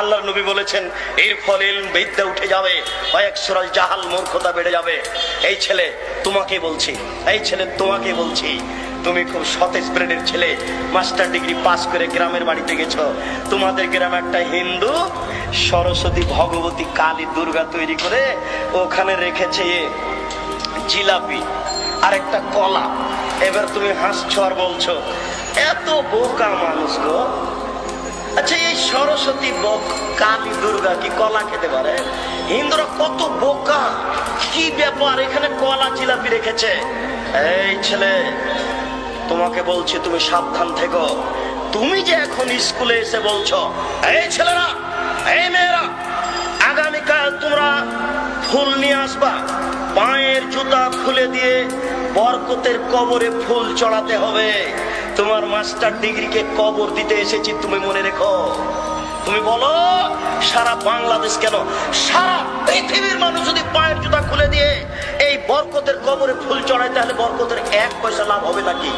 আল্লাহর নবী বলেছেন, এর ফলে বিদ্যা উঠে যাবে কয়েক সুরাল জাহাল মূর্খতা বেড়ে যাবে। এই ছেলে তোমাকে বলছি, এই ছেলে তোমাকে বলছি, তুমি খুব সতেজ ব্রেডের ছেলে, মাস্টার ডিগ্রি পাস করে গ্রামের বাড়িতে গেছো। তোমাদের গ্রামে একটা হিন্দু সরস্বতী ভগবতী কালী দুর্গা তৈরি করে ওখানে রেখেছে জিলাপি আর একটা কলা। এবার তুমি হাসছো আর বলছো, এত বোকা মানুষ গো আচ্ছা এই সরস্বতী বক, কালী দুর্গা কি কলা খেতে পারে? হিন্দুরা কত বোকা, কি ব্যাপার, এখানে কলা জিলাপি রেখেছে? এই ছেলে, তোমাকে বলছি, তুমি সাবধান থেকো। তুমি যে এখন স্কুলে এসে বলছো, এই ছেলেরা, এই মেয়েরা, আগামীকাল তোমরা ফুল নিয়ে আসবা। পায়ের জুতা খুলে দিয়ে বরকতের কবরে ফুল চড়াতে হবে। তোমার মাস্টার ডিগ্রিকে কবর দিতে এসেছি, তুমি মনে রেখো। তুমি বলো, সারা বাংলাদেশ কেন, সারা পৃথিবীর মানুষ যদি পায়ের জুতা খুলে দিয়ে এই বরকতের কবরে ফুল চড়ায়, তাহলে বরকতের এক পয়সা লাভ হবে নাকি?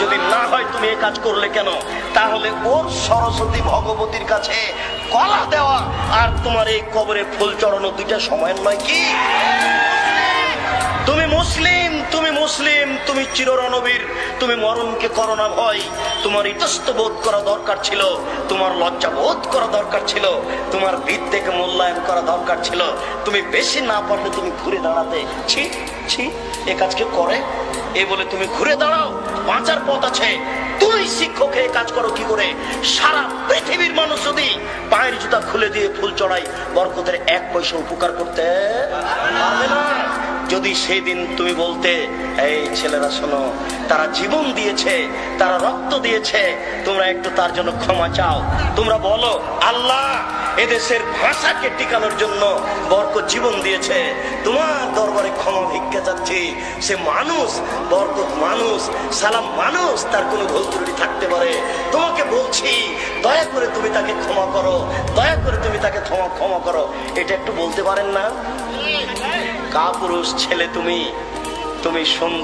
যদি না হয় তুমি এই কাজ করলে কেন? তাহলে ওর সরস্বতী ভগবতীর কাছে কলা দেওয়া আর তোমার এই কবরে ফুল চড়ানো দুইটা সময় নয় কি? তুমি মুসলিম তুমি মুসলিম, তুমি চিররণবীর, তুমি মরণকে করো না ভয়। তোমার ইতস্ত বোধ করা দরকার ছিল, তোমার লজ্জা বোধ করা দরকার ছিল, তোমার বিদ্যেকে মূল্যায়ন করা দরকার ছিল। তুমি বেশি না পারলে তুমি ঘুরে দাঁড়াতে। ছি ছি, এ কাজ কেউ করে? এ বলে তুমি ঘুরে দাঁড়াও, বাঁচার পথ আছে। তুই শিক্ষক হয়ে কাজ করো কি করে? সারা পৃথিবীর মানুষ যদি পায়ের জুতা খুলে দিয়ে ফুল চড়াই বরকতের এক পয়সা উপকার করতে পারবে না। যদি সেই দিন তুমি বলতে, এই ছেলেরা শোনো, তারা জীবন দিয়েছে, তারা রক্ত দিয়েছে, তোমরা একটু তার জন্য ক্ষমা চাও। তোমরা বলো, আল্লাহ এদেশের ভাষাকে টিকানোর জন্য বরক জীবন দিয়েছে। তোমার দরবারে ক্ষমা ভিক্ষা চাচ্ছি। সে মানুষ, বরকত মানুষ, সালাম মানুষ, তার কোনো ভুল ত্রুটি থাকতে পারে। তোমাকে বলছি, দয়া করে তুমি তাকে ক্ষমা করো, দয়া করে তুমি তাকে ক্ষমা ক্ষমা করো। এটা একটু বলতে পারেন না? কাপুরুষ ছেলে তুমি তুমি সুন্দর